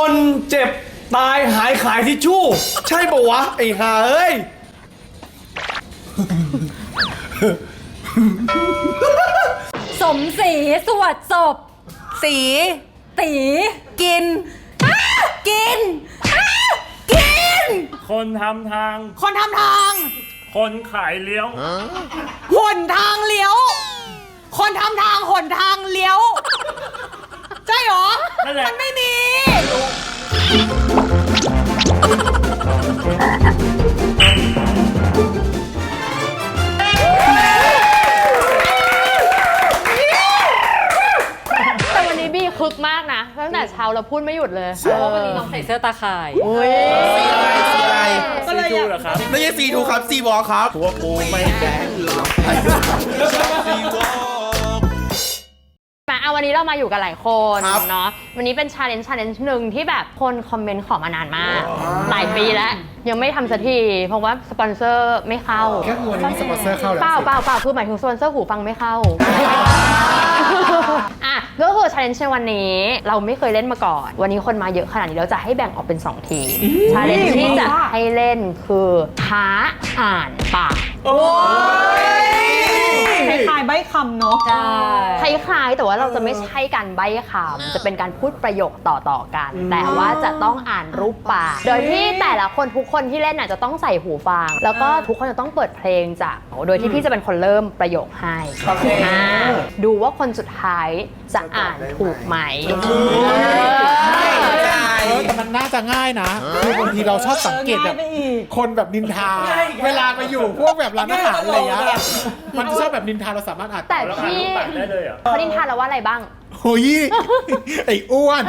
คนเจ็บตายหายขายทิชชู่ ใช่ปะวะ ไอ้ห่าเอ้ย สมศรีสวดศพ สี ตีกิน กิน กิน คนทำทาง คนทำทาง คนขายเลี้ยว หนทางเลี้ยว คนทำทางหนทางเลี้ยว ใช่หรอ นั่นแหละ มันไม่มีแต่วันนี้บี้คึกมากนะ ตั้งแต่เช้าเราพูดไม่หยุดเลยเพราะว่าวันนี้น้องใส่เสื้อตาข่าย สีอะไรสีอะไรก็เลยซีอจูยาก เหรอครับ ไม่ใช่สีทูครับสีวอลครับ หัวกูไม่แดงหรอก วันนี้เรามาอยู่กันหลายคนครับเนาะวันนี้เป็นชาเลนจ์ชาเลนจ์หนึ่งที่แบบคนคอมเมนต์ขอมานานมากหลายปีแล้ว ยังไม่ทำสักที เพราะว่าสปอนเซอร์ไม่เข้าแค่คือวันนี้มีสปอนเซอร์เข้าแล้วเปล่าเปล่าเปล่าคือหมายถึงสปอนเซอร์หูฟังไม่เข้า อะก็คือชาเลนจ์ในวันนี้เราไม่เคยเล่นมาก่อน วันนี้คนมาเยอะขนาดนี้เราจะให้แบ่งออกเป็น 2 ทีมชาเลนจ์ที่จะให้เล่นคือท้าอ่านปาก คล้ายๆใบคำเนาะคล้ายๆแต่ว่าเราจะไม่ใช่การใบ้คำจะเป็นการพูดประโยคต่อๆกัน แต่ว่าจะต้องอ่านรูปปากโดยที่แต่ละคนทุกคนที่เล่นน่ะจะต้องใส่หูฟัง แล้วก็ทุกคนจะต้องเปิดเพลงจากโดยที่พี่จะเป็นคนเริ่มประโยคให้อ่าดูว่าคนสุดท้ายจะอ่านถูกไหมเออ แต่มันน่าจะง่ายนะคือบางทีเราชอบสังเกตแบบง่ายไปอีกคนแบบนินทา เวลาไปอยู่พวกแบบร้านอาหารอะไรเงี้ยมันจะชอบแบบนินทาเราสามารถอ่านแต่แล้วอ่านพี่รูปปากได้เลยเหรอเขาดินทานเราว่าอะไรบ้าง โอ้ยไอ้อ้วน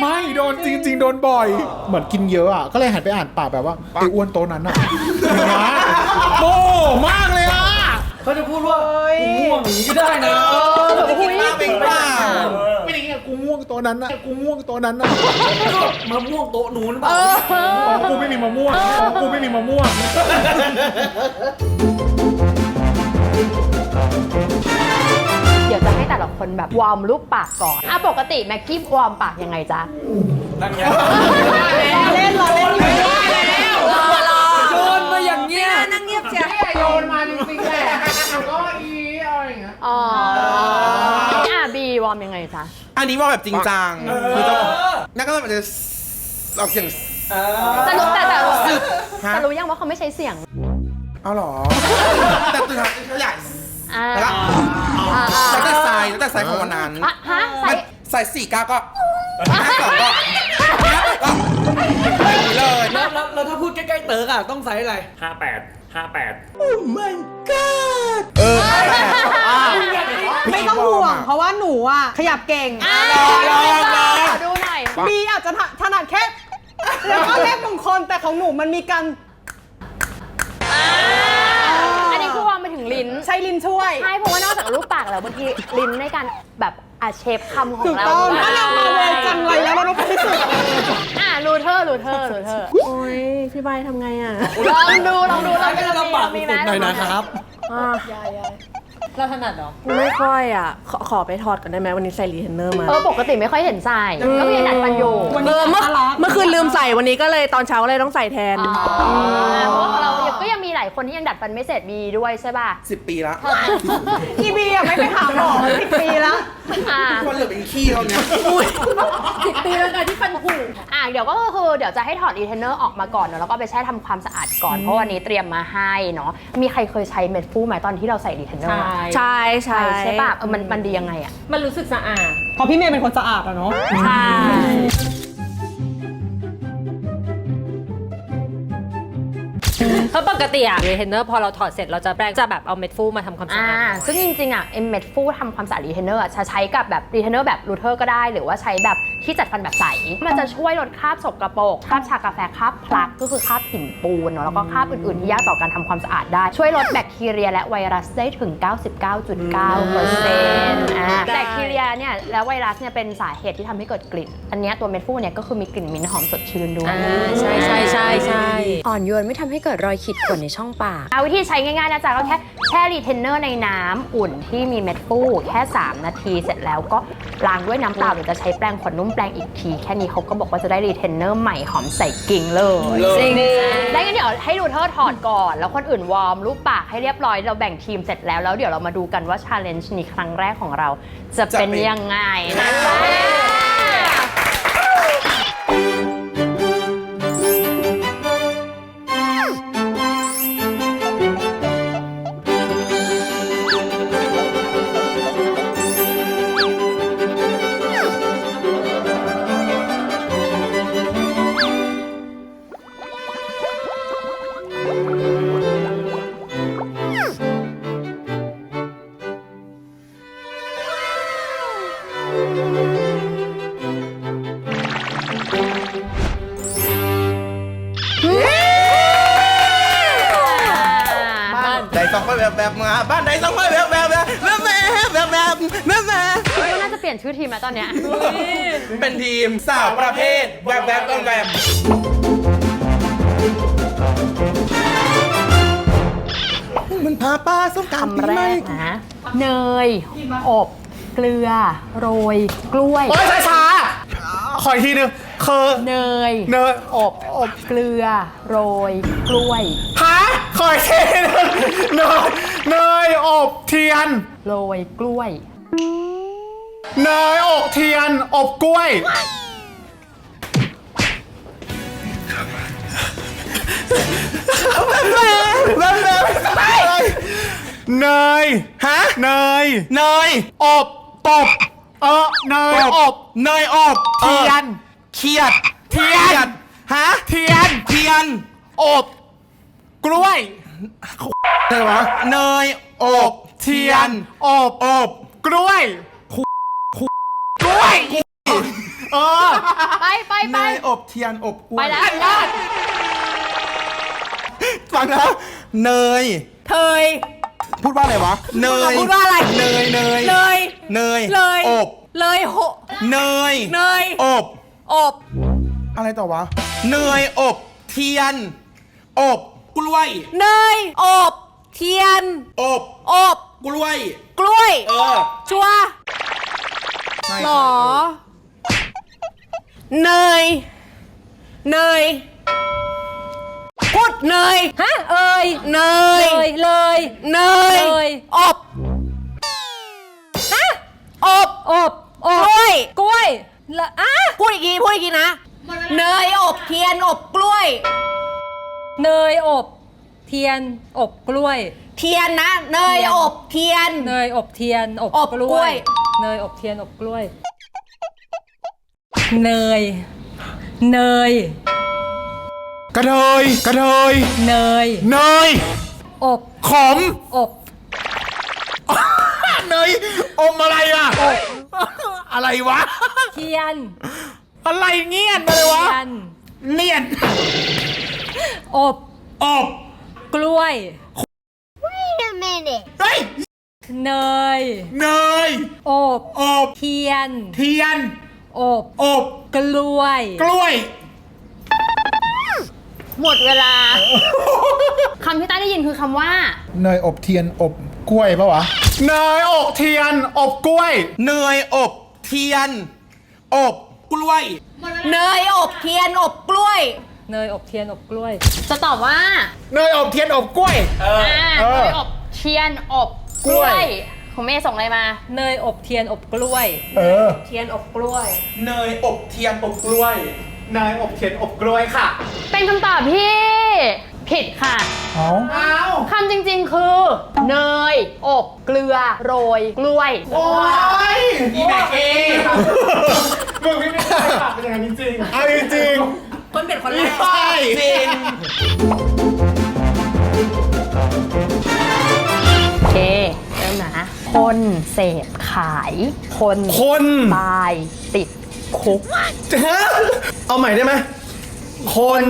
ไม่โดนจริง ๆ โดนบ่อย เหมือนกินเยอะอะก็เลยหันไปอ่านปากแบบว่าไอ้อ้วนโตะนั้นอะอย่างเงี้ยโอ้มากเลยอะเขาจะพูดว่ากูง่วงอย่างนี้ก็ได้นะไม่กินมากเป็นเปล่าไม่ได้เงี้ยกู ง่วงโตะนั้นอะกูง่วงโตะนั้นอะมาม่วงโต๊ะนู้นเปล่าของกูไม่มีมะม่วงของกูไม่มีมะม่วงเดี๋ยวจะให้แต่ละคนแบบวอร์มรูปปากก่อนอะปกติแม็กกี้วอร์มปากยังไงจ๊ะนั่นไงเล่นรอเล่นอยู่รอรอโยนมาอย่างเงี้ยนั่งเงียบเชียวโยนมาจริงๆแหละก็อีอะไรอย่างเงี้ยอ๋ออะบี วอร์มยังไงจ๊ะ อันนี้ว่าแบบจริงจังคือต้องนั่นก็แบบจะออกเสียงจะรู้แต่แต่ฮะจะรู้ยังว่าเขาไม่ใช้เสียง เอาเหรอ แต่ตัวท้ายเขาใหญ่อ่าแล้วก็อ่าอ่าแล้วแต่ไซส์แล้วแต่ไซส์ของวันนั้นอะฮะใส่ มันใส่สี่ก้าก็ห้าสองก็ห้าแปดก็อย่างนี้เลย แล้วแล้วแล้วถ้าพูดใกล้ๆเติร์กอะ ต้องใส่อะไร ห้าแปด ห้าแปดเออห้าแปดไม่ต้องห่วง เพราะว่าหนูอะ ขยับเก่งอะรอรอรอขอดูหน่อยบีอาจจะถนัดแค่แล้วก็เลขมงคลแต่ของหนูมันมีการอันนี้คือวอร์มไปถึงลิ้น ใช้ลิ้นช่วย ใช่เพราะว่านอกจากรูปปากแล้วบางทีลิ้นในการแบบ อาเชฟคำของถูกเราต้องด้วยถ้าเรามาเวรจังไรแล้วเราต้องไปพิสูจน์อะรูเทอร์รูเทอร์รูเทอร์โอ้ยพี่ใบทำไงอะ ลองดูลองดูลองก็ดูจะลำบากมีสุดไหมหน่อยนะครับเราถนัดเหรอ ไม่ค่อยอะ ขอขอไปถอดก่อนได้ไหมวันนี้ใส่รีเทนเนอร์มา เออปกติไม่ค่อยเห็นใส่ก็มีดัดฟันอยู่วันเอนี้อเมื่อน่ารักเมื่อ คืนลืมใส่วันนี้ก็เลยตอนเช้าก็เลยต้องใส่แทนอ๋อเพราะว่าเราก็ยังมีหลายคนที่ยังดัดฟันไม่เสร็จมีด้วยใช่ป่ะสิบปีละอีบีอะไม่ไปหาหมอสิบปีแล้วอ่า คนเหลือเป็นขี้เขาเนี่ย สิบปีแล้วกันที่ฟันผุ อะเดี๋ยวก็คือเดี๋ยวจะให้ถอดรีเทนเนอร์ออกมาก่อนเนอะแล้วก็ไปแช่ทำความสะอาดก่อนเพราะวันนี้เตรียมมาให้เนาะมีใครเคยใช้เม็ดฟูไหมตอนที่เราใส่รีเทนเนอร์ใช่ใช่ใช่ป่ะเออมันมันดียังไงอะ มันรู้สึกสะอาดเพราะพี่เมย์เป็นคนสะอาดอะเนาะ ใช่ เพราะปกติอะรีเทนเนอร์พอเราถอดเสร็จเราจะแปรงจะแบบเอาเม็ดฟูมาทำความสะอ่าอาดซึ่งจริงๆอะเอ็มเม็ดฟูทำความสะอาดรีเทนเนอร์จะใช้กับแบบรีเทนเนอร์แบบรูเทอร์ก็ได้ หรือว่าใช้แบบที่จัดฟันแบบใส มันจะช่วยลดคราบสกรปรกคราบชากาแฟคราบพลักก็คือคราบหินปูนเนาะแล้วก็คราบอื่นๆที่ยากต่อการทำความสะอาดได้ ช่วยลดแบคทีเรียและไวรัสได้ถึง 99.9เปอร์เซ็นต์อ่าแบคทีเรียเนี่ยและไวรัสเนี่ยเป็นสาเหตุที่ทำให้เกิดกลิ่น อันเนี้ยตัวเม็ดฟูเนี่ยก็คือมีกลิ่นมิ้นท์หอมสดชื่นด้วยใช่ใช่ใช่ใช่ อ่อนโยนไม่ทำให้เกิดรอยขีดข่วนในช่องปากวิธีใช้ง่ายๆนะจ๊ะก็แค่แช่รีเทนเนอร์ในน้ำอุ่นที่มีเม็ดฟูแค่ 3 นาทีเสร็จแล้วก็ล้างด้วยน้ำเปล่าหรือจะใช้แปรงขนนุ่มแปรงอีกที แค่นี้เขาก็บอกว่าจะได้รีเทนเนอร์ใหม่หอมใส่กิ่งเลยจริงได้งั้นเดี๋ยวให้ดูเธอถอดก่อน แล้วคนอื่นวอร์มรูปปากให้เรียบร้อยเราแบ่งทีมเสร็จแล้วแล้วเดี๋ยวเรามาดูกันว่าชาเลนจ์นี้ครั้งแรกของเรา จะเป็นจะเป็นยังไงนะได้ ชื่อทีมแล้วตอนเนี้ย เป็นทีมสาวประเภทแบบแบบแบบแบบมันพาป้าส้มตำคำแรกนะ เนย อบ เกลือ โรย กล้วย โอ้ยช้าๆขออีกทีหนึงคือเนย เนยอบ อบเกลือ โรย กล้วย ฮะขออีกทีหนึงเนยเนยอบเทียน โรย กล้วย เนยอบเทียน อบกล้วยแบบแบบอะไรเนย ฮะ เนย เนย อบตบเออเนยอบ เนยอบเทียน เขียด เทียน ฮะ เทียน เทียน อบ กล้วยอะไรวะเนย อบ เทียน อบ อบ กล้วย กล้วยเออไปไปเนไปยอบเทียนอบกล้ไปวยแล้วฟังนะเนยเธยพูดว่าอะไรวะ เนยพูดว่าอะไร เนยเนยเลย เนยเลยอบ เลยโหเนย เนยอบ อบอะไรต่อวะ เนยอบ เทียน อบ กล้วย เนยอบเทียนอบ อบกล้วย กล้วย เออ ชัวร์ใช่หรอ เนย เนย พูดเนย ฮะเอ่ยเนเลยยเลยเนย เลยอบ ฮะอบอบอบกล้วย กล้วยละอะพูดอีกทีพูดอีกทีนะ เนยอบเทียนอบกล้วย เนยอบเทียนอบกล้วย เทียนนะ เนยอบเทียน เนยอบเทียนอบอบกล้กล้ววยยเนยอบเทียนอบกล้วย เนย เนย กระเทยกระเทยเนย เนย อบ ขม อบ เนย อมอะไรอะ อะไรวะ เทียนอะไรเงียนมาเลยวะเทียน เนียน อบ อบ กล้วยเฮ้ยเนย เนยอบ อบเทียน เทียน อบ อบกล้วย กล้วย หมดเวลา คำที่ต้าได้ยินคือคำว่า เนยอบเทียนอบกล้วยปะวะ เนยอบเทียน อบกล้วย เนยอบเทียน อบกล้วย เนยอบเทียนอบกล้วย เนยอบเทียนอบกล้วย จะตอบว่าเนยอบเทียนอบกล้วยอ่าเออเนยอบเทียนอบกล้วยคุณเมย์ส่งอะไรมา เนยอบเทียนอบกล้วย เออ เทียนอบกล้วย เนยอบเทียนอบกล้วย เนยอบเทียนอบกล้วยค่ะ เป็นคำตอบที่ผิดค่ะเอาอ้าว คำจริงๆคือ เนย อบเกลือโรยกล้วย โอ้ยอีแม็กเองมึงไม่มีใครปากเป็นอย่างนั้นจริงๆ เอาจริงค นเป็นคนแรกๆใช่จริงโอเคเริ่มนะ คนเสพขาย คนคนตายติดคุกเอาใหม่ได้ไหมคน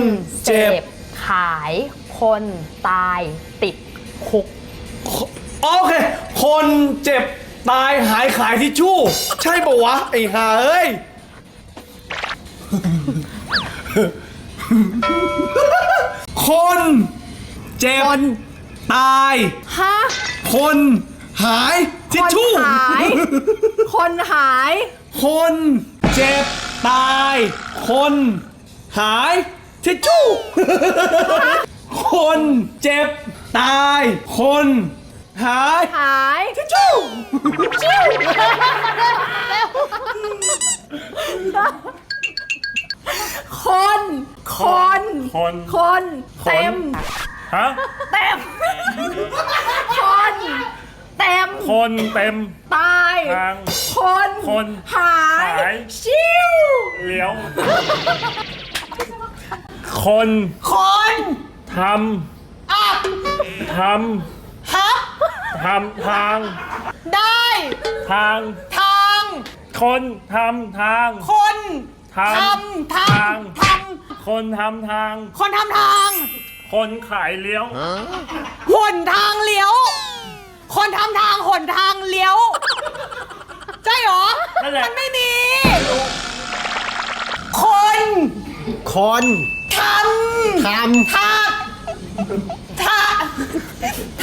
เจ็บขาย คนตายติดคุก โอเค คนเจ็บตายหายขายทิชชู่ ใช่ปะวะ ไอ้ห่าเอ้ย คน เจ็บ ตาย ฮะ คน หายทิชชู่หาย คนหาย คนเจ็บ ตาย คน หายทิชชู่ คนเจ็บ ตาย คน หายหายทิชชู่ คน คน คน คน เต็ม ฮะ เต็ม คน เต็ม คนเต็ม ตาย ทาง คน คนหายหายชิว เลี้ยว คนคนทำทำฮับทำทาง ได้ ทาง ทาง คนทำทาง คน ทำทำททางำทคนทำทางำคนทำทาง คนขายเลี้ยว หนทางเลี้ยว คนทำทางหนทางเลี้ยว ใช่เหรอ นั่นแหละ มันไม่มี คนคนทำททาทา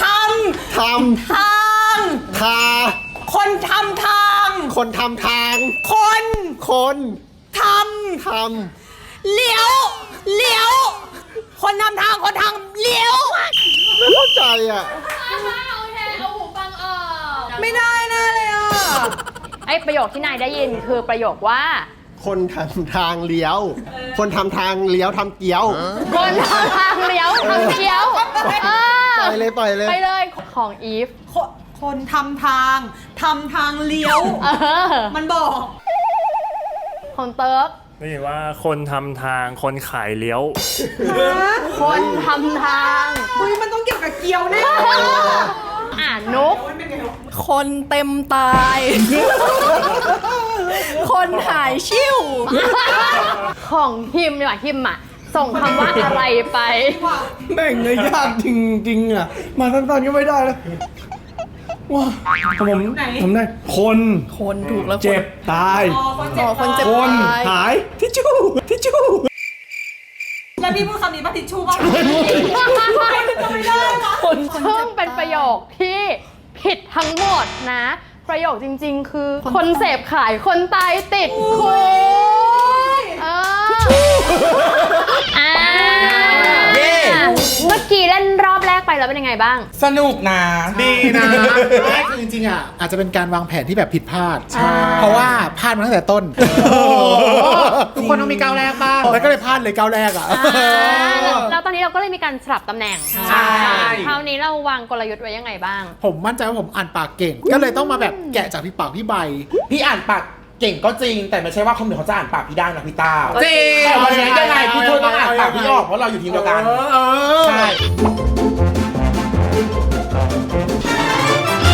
ทำทำทางำทา คนทำทาง คนทำทาง คน คน ททำเลี้ยว เลี้ยว คนทำทางคนทางเลี้ยวำไม่เข้าใจอะไม่ได้แน่เลยอะ ไอ้ประโยคที่นายได้ยินคือประโยคว่า คนทำทางเลี้ยว คนทำทางเลี้ยวทำเกี้ยว คนทางทางเลี้ยวทางเกี้ยวเออปล่อยเลยปล่อยเลย ไปเลยของอีฟ คนคนทำทางทำทางเลี้ยว เออ มันบอก ของเติร์กนี่ว่าคนทำทางคนขายเลี้ยว คนทำทางเฮ้ยมันต้องเกี่ยวกับเกียวแน่อ่านนุกคนเต็มตาย คนหายชิวของฮิมดีกว่าฮิมอะ ส่งคำว่าอะไรไป แม่งเลยยากจริงๆอะ มาสั้นๆก็ไม่ได้แล้ว ว้าผมผมได้คนคนถูกแล้วคนเจ็บตาย อ๋อคนเจ็อ๋บอคนเจ็บคนตายหายทิชชู่ทิชชู่แล้วพี่พูดคำนี้ป่ะทิชชู่ป่ะจะไม่ได้วะคนคนซึ่งเจ็บเป็นประโยคที่ผิดทั้งหมดนะ ประโยคจริง ๆ คือ คนเสพขายคนตายติดคุกเอออ่า เมื่อกี้เล่นรอบแรกไปแล้วเป็นยังไงบ้าง สนุกนะ ดีนะแรกคือจริงๆอะอาจจะเป็นการวางแผนที่แบบผิดพลาดเพราะว่าพลาดมาตั้งแต่ต้นทุกคนต้องมีก้าวแรกบ้างแล้วก็เลยพลาดเลยก้าวแรกอะอ่าแล้วแล้วตอนนี้เราก็เลยมีการสลับตำแหน่งใช่คราวนี้เราวางกลยุทธ์ไว้ยังไงบ้าง ผมมั่นใจว่าผมอ่านปากเก่ง ก็เลยต้องมาแบบแกะจากพี่ปากพี่ใบ พี่อ่านปาก เก่งก็จริงแต่ไม่ใช่ว่าคนอื่นเขาจะอ่านปากพี่ได้นะพี่ต้าจริงแต่วันนี้ยังไงพี่ช่วยต้องอ่านปากพี่ออกเพราะเราอยู่ทีมเดียวกันเออใช่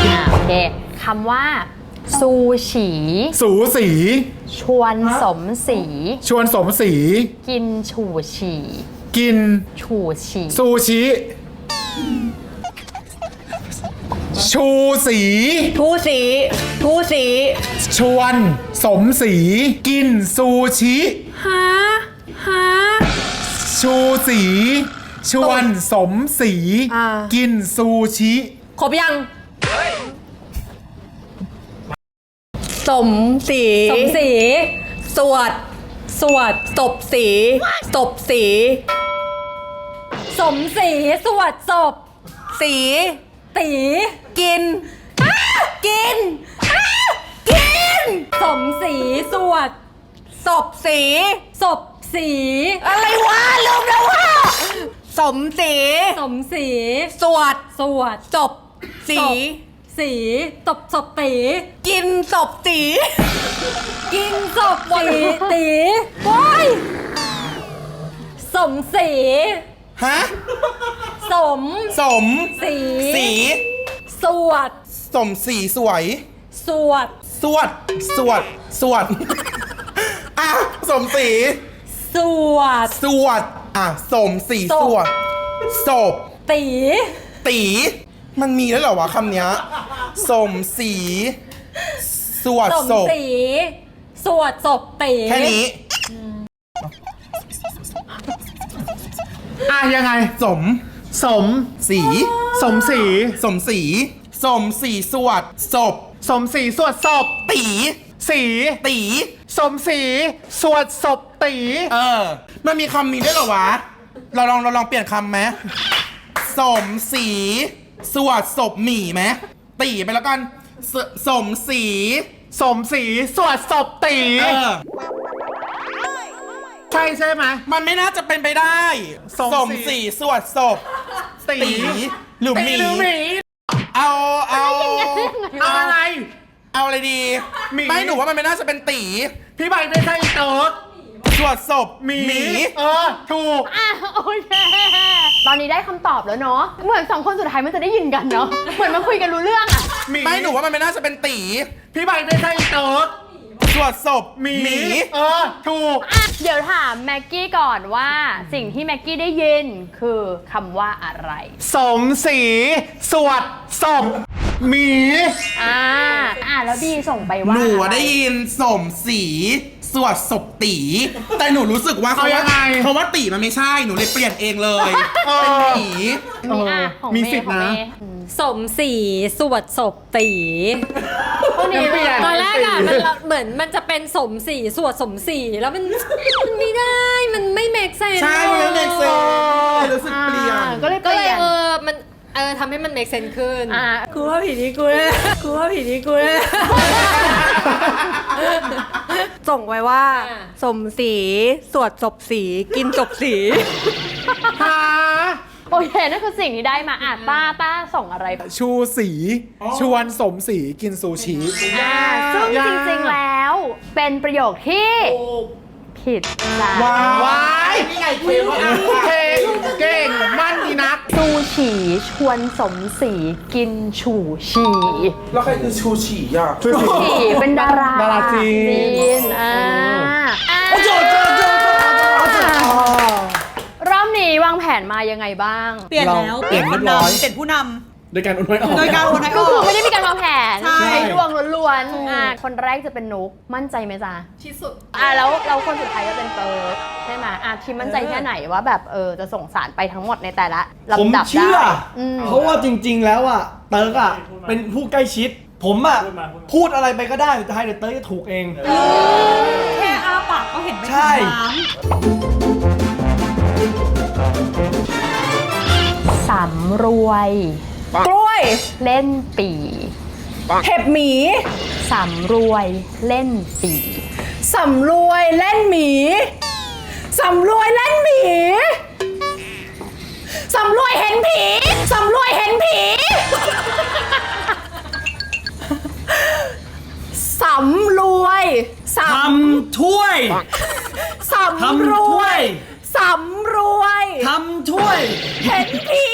อ่าโอเคคำว่า ซูฉีสูสี ชวนสมศรีชวนสมศรีกินฉู่ฉี่กินฉู่ฉี่ซูชิ ชูสี ทูสี ทูสีชวน สมศรีกินซูชิหาหาชูสี ชวนสมศรีอ่า กินซูชิ ครบยัง สมสีสมศรีสวดสวดศพสีศพสี สมศรีสวดศพ สี ตีกิน กิน กิน สมศรีสวดศพสี ศพสี อะไรวะลืมแล้วว่าสมสีสมศรีสวดสวดศพสี ศพสีตบศพตีกินศพสี กินศพตีตีว้ายสมศรีฮะ สม สมศรีสี สวด สมสีสวย สวด สวด สวด สวด อะ สมสี สวด สวด อะ สมสีศพ สวดศพตี ตี มันมีแล้วเหรอวะคำเนี้ย สมสี สวดสมศพศรีสวดศพตีแค่นี้ อะยังไง สม สม สี สมศรีสมสีสมสีสวดศพสมศรีสวดศพตีสีตีสมศรีสวดศพตีเออ มันมีคำนี้ด้วยเหรอวะ เราลองเราลองเปลี่ยนคำไหมสมสีสวดศพหมีไหมตีไปแล้วกันสสมสีสมศรีสวดศพตีเออ ใช่ใช่ไหม มันไม่น่าจะเป็นไปได้ สมสมศรีสีสวดศพ ตีตีหรือหตีมีหรือหมีเอาเอาเอาอะไร เอาอะไรดีหมี ไม่หนูว่ามันไม่น่าจะเป็นตีพี่ใบไม่ใช่เติร์กสวดศพหมีเออ ถูก อะโอเค ตอนนี้ได้คำตอบแล้วเนาะ เหมือนสองคนสุดท้ายมันจะได้ยินกันเนาะ เหมือนมันคุยกันรู้เรื่องอะ หมี ไม่หนูว่ามันไม่น่าจะเป็นตีพี่ใบไม่ใช่เติร์ก สวดศพหมี เออ ถูก อะเดี๋ยวถามแม็กกี้ก่อนว่าสิ่งที่แม็กกี้ได้ยินคือคำว่าอะไร สมศรีสวดศพหมี อ่า อ่าแล้วบีส่งไปว่าหนูอะอะไร ได้ยินสมสี สวดศพตี แต่หนูรู้สึกว่าเอาเขายัว่างไงเขาว่าตีมันไม่ใช่หนูเลยเปลี่ยนเองเลยเออเป็นหมีมีอะของมีเมย์สิทธิ์ของนะ เมย์อืมสมศรีสวดศพตีพวกนี้เปลี่ยน ตอนแรกอะมันเหมือนมันจะเป็นสมศรีสวดสมศรีแล้วมัน มันไม่ได้มันไม่เมกเซนใช่มันไม่ make sense รู้สึกเปลี่ยนอ่าก็เลยก็เปเลยลี่ยน เออมัน เออทำให้มันเมกเซนขึ้น อ่ากูว่าผีนี้กูเลยกูว่าผีนี้กูเลยส่งไว้ว่า อ่า สมสี สวดศพสี กินจบสี หาโอเคนั่นคือสิ่งที่ได้มาอะต้าต้าส่งอะไรไปชูสีชวนสมศรีกินซูชิ อ่าซึ่งยากจริงๆแล้ว เป็นประโยคที่ผิดจ้ะว้ายนี่ไงเก่งเก่ ฉีชวนสมศรีกินฉู่ฉีแล้วใครคือชูฉี่อะชูฉี่ ฉีเป็นดาราดาราจีนนอ่าอ่ารอบนี้วางแผนมายังไงบ้าง เปลี่ยนแล้วเปลี่ยนเรียบร้อย เปลี่ยนผู้น โดยการโอนไว้ออกำโดยการโอนให้อก็อคือก ไม่ได้มีการวางแผนใช่ ดวงล้วนๆอะคนแรกจะเป็นนุกมั่นใจไหมจ๊ะที่สุด อะแล้วเราคนสุดท้ายก็เป็นเติร์กใช่ไหมอะทีมมั่นใจแค่ไหนว่าแบบเออจะส่งสารไปทั้งหมดในแต่ละผมลำดับเชื่อได้อืม เพราะว่าจริง ๆ แล้วอะเติร์กอะเป็นผู้ใกล้ชิด ผมอะพูดมาพูดมา พูดอะไรไปก็ได้สุดท้ายเดี๋ยวเติร์กจะถูกเอง แค่อาปากก็เห็นไม่ใช่ถึงน้สำรวยำ กล้วย เล่นปีเห็บหมีสำรวยเล่นปีสำรวยเล่นหมีสำรวยเล่นหมีสำรวยเห็นผีสำรวยเห็นผีสำรวยสทำถ้วยำสำรทำถ้ววยยสำรวย ทำถ้วย เห็นผี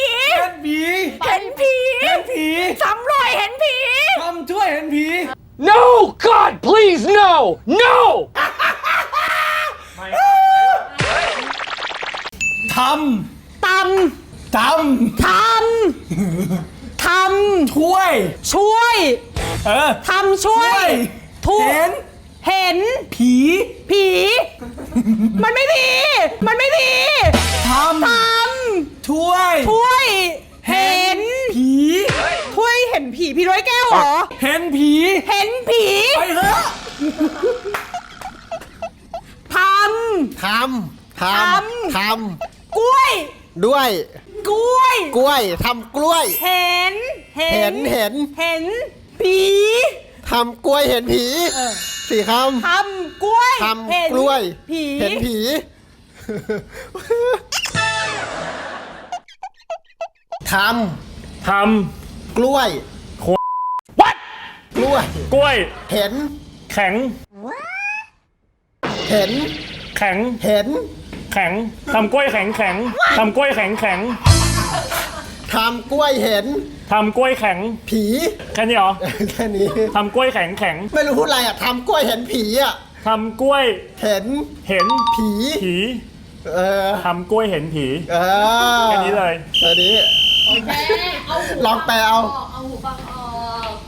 กล้วยทำกล้วย เห็น เห็เห็นเห็นเห็นผีทำกล้วยเห็นผีสี่คทำกล้วยำทำเห็นกล้วย ผี เห็นผี ททำกล้วย What? กล้วยำกล้วย เห็น แข็ง เห็น แข็ง เห็น แข็งทำกล้วยแข็งแข็งทำกล้วยแข็งแข็ง ทำกล้วยเห็น ทำกล้วยแข็ง ผีแค่นี้เหรอ แค่นี้ ทำกล้วยแข็งแข็ง ไม่รู้พูดอะไรอะทำกล้วยเห็นผีอะทำกล้วยเห็นเห็นผีผี เออทำกล้วยเห็นผี เออแค่นี้เลยแค่นี้ลองแปลเอา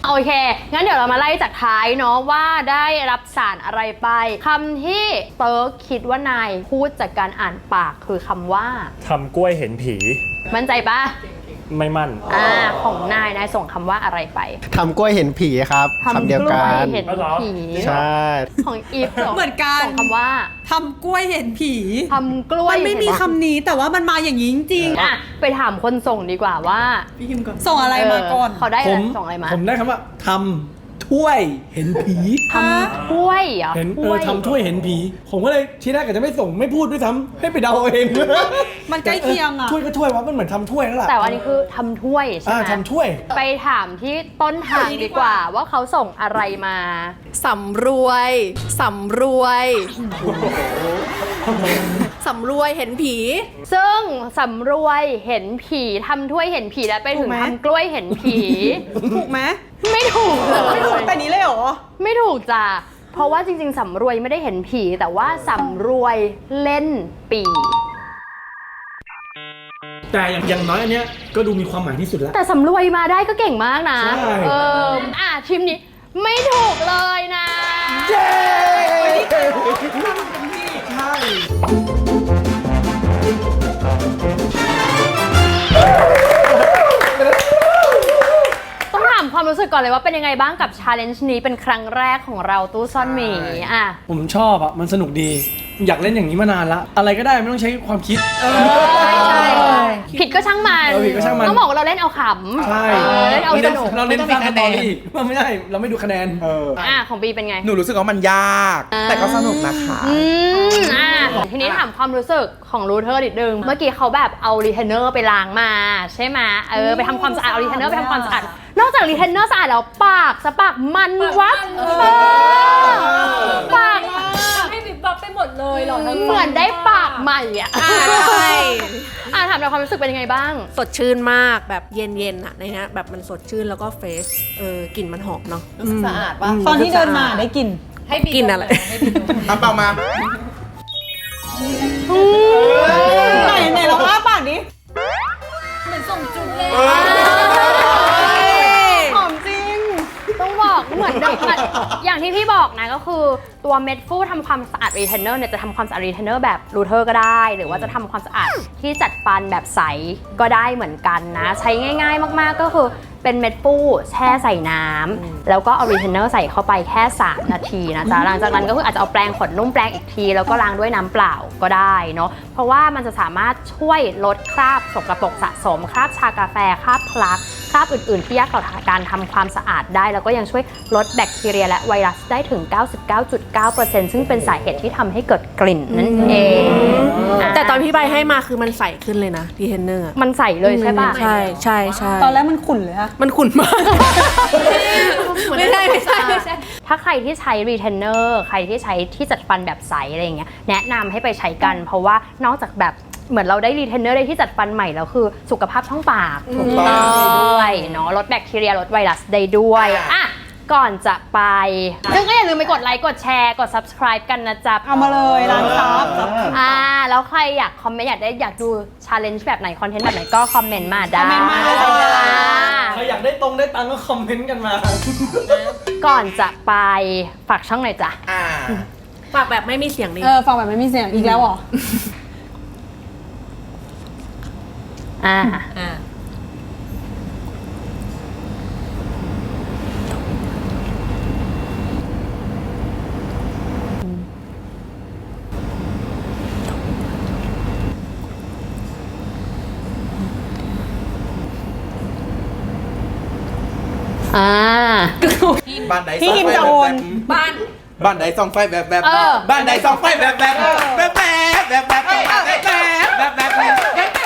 โอเค งั้นเดี๋ยวเรามาไล่จากท้ายเนาะว่าได้รับสารอะไรไปคำที่เติร์กคิดว่านายพูดจากการอ่านปากคือคำว่า ทำกล้วยเห็นผี มั่นใจปะ ไม่มั่น อ่าของนายนายส่งคำว่าอะไรไปทำกล้วยเห็นผีครับคำเดียวกล้กัวยน เห็นผีใช่ ของอีฟส่งเหมือนกัน ส่งคำว่าทำกล้วยเห็นผี ทำกล้วยมันไม่มีเห็นคำนี้แต่ว่ามันมาอย่างนี้จริงอะไปถามคนส่งดีกว่าว่าๆส่งอะไรมาก่อนเขาได้อะผไรมส่งอะไรมา ผมได้คำว่าทำ ถ้วยเห็นผี ทำถ้วยเหรอเห็นเอถ้วอยทำถ้วยเห็นผี ผมก็เลยทีแรกอาจจะไม่ส่งไม่พูดด้วยซ้ำให้ไปเดาเอาเองมันใกล้เคียงอะ ถ้วยก็ถ้วยว่ามันเหมือนทำถ้วยนั่นแหละแต่ว่าอันนี้คือทำถ้วยใช่อ่าไหมทำถ้วย ไปถามที่ต้นทางดีกว่าว่าเขาส่งอะไรมา สำรวย สำรวย สำรวยเห็นผี ซึ่งสำรวยเห็นผีทำถ้วยเห็นผีแล้วไปถึงถูกไหมทำกล้วยเห็นผี ถูกไหมไม่ถูกเลยไม่ถูกแต่นี้เลยเหรอ ไม่ถูกจ้ะเพราะว่าจริง ๆสำรวยไม่ได้เห็นผี แต่ว่าสำรวยเล่นปีแต่อย่างอย่างน้อยอันเนี้ยก็ดูมีความหมายที่สุดแล้ว แต่สำรวยมาได้ก็เก่งมากนะ ใช่ เอออะทีมนี้ไม่ถูกเลยนะ เย้ ใช่ ต้องถามความรู้สึกก่อนเลยว่าเป็นยังไงบ้างกับชาเลนจ์นี้เป็นครั้งแรกของเราตู้ซ่อนหมีอะ ผมชอบอะ มันสนุกดี อยากเล่นอย่างนี้มานานละ อะไรก็ได้ไม่ต้องใช้ความคิด ใช่ใช่ ผิดก็ช่างมันเออผิดก็ช่างมัน ต้องบอกว่าเราเล่นเอาขำใช่เออเล่นเอาสนุกเราเล่นสร้างสตอรี่ไม่ได้เราไม่ดูคะแนนอะของบีเป็นไง หนูรู้สึกว่ามันยาก แต่ก็สนุกนะคะ อืมอะทีนี้ถามความรู้สึกของรูเทอร์นิดนึง เมื่อกี้เขาแบบเอารีเทนเนอร์ไปล้างมา ใช่ไหมเออไปทำความสะอาดเอารีเทนเนอร์ไปทำความสะอาด นอกจากรีเทนเนอร์สะอาดแล้วปากสะปากมันวับเออปากให้บิบบับไปหมดเลยเหรอทั้งเหมือนได้ปากใหม่อะใช่อะถามเราความรู้สึกเป็นยังไงบ้าง สดชื่นมากแบบเย็นๆอะนะฮะแบบมันสดชื่นแล้วก็เฟรชเออกลิ่นมันหอมเนาะสะอาดปะตอนที่เดินมาได้กลิ่นให้บิบกลิ่นอะไรเอาเปล่ามาไหนไหนลองอ้าปากดิเหมือนส่งจุ๊บเลย หอมจริง ต้องบอก เหมือนเดิมมันอย่างที่พี่บอกนะก็คือตัวเม็ดฟูทำความสะอาดรีเทนเนอร์เนี่ยจะทำความสะอาดรีเทนเนอร์แบบรูเทอร์ก็ได้ หรือว่าจะทำความสะอาดที่จัดฟันแบบใสก็ได้เหมือนกันนะ ใช้ง่ายๆ มากๆก็คือเป็นเม็ดฟูแช่ใส่น้ำแล้วก็เอารีเทนเนอร์ใส่เข้าไปแค่ 3 นาทีนะจ๊ะหลังจากนั้นก็คืออาจจะเอาแปรงขนนุ่มแปรงอีกที แล้วก็ล้างด้วยน้ำเปล่าก็ได้เนาะเพราะว่ามันจะสามารถช่วยลดคราบสกรปรกสะสมคราบชากาแฟคราบพลักค ราบอื่น ๆ ที่ยากต่อการทำความสะอาดได้ แล้วก็ยังช่วยลดแบคทีเรียและไวรัสได้ถึง 99.9%ซึ่งเป็นสาเหตุที่ทำให้เกิดกลิ่นนั่นเองอะแต่ตอนพี่ใบให้มาคือมันใสขึ้นเลยนะดีเทนเนอร์มันใส่เลยใช่ปะ ใช่ใช่ใช่ตอนแรกมันขุ่นเลยอะมันขุ่นมาก ไม่ใช่ไม่ใช่ไม่ใช่ ถ้าใครที่ใช้รีเทนเนอร์ใครที่ใช้ที่จัดฟันแบบใสอะไรอย่างเงี้ยแนะนำให้ไปใช้กัน เพราะว่านอกจากแบบ เหมือนเราได้รีเทนเนอร์ได้ที่จัดฟันใหม่แล้วคือสุขภาพช่องปากถูกต้องด้วยเนาะลดแบคทีเรียลดไวรัสได้ด้วยอะก่อนจะไป ซึ่งก็อย่าลืมไปกดไลค์กดแชร์กด subscribe กันนะจ๊ะเอามาเลยร้านซับอ่า แล้วใครอยากคอมเมนต์อยากได้อยากดูชาเลนจ์แบบไหน คอนเทนต์แบบไหนก็คอมเมนต์มาได้คอมเมนต์มาเลยอ่าใครอยากได้ตรงได้ตังค์ก็คอมเมนต์กันมา ก่อนจะไปฝากช่องหน่อยจ้ะอ่าปากแบบไม่มีเสียงดิเออฟังแบบไม่มีเสียงอีกแล้วเหรอ อ่า อ่าอ่า บ้านไหนพี่ฮิมจะบ้าน บ้านไหนซองไฟแบบแบบบ้านไหนซองไฟแบบแบบแบบแบบแบบแบบแบบแบบแบบแบบแบบแบบแบบ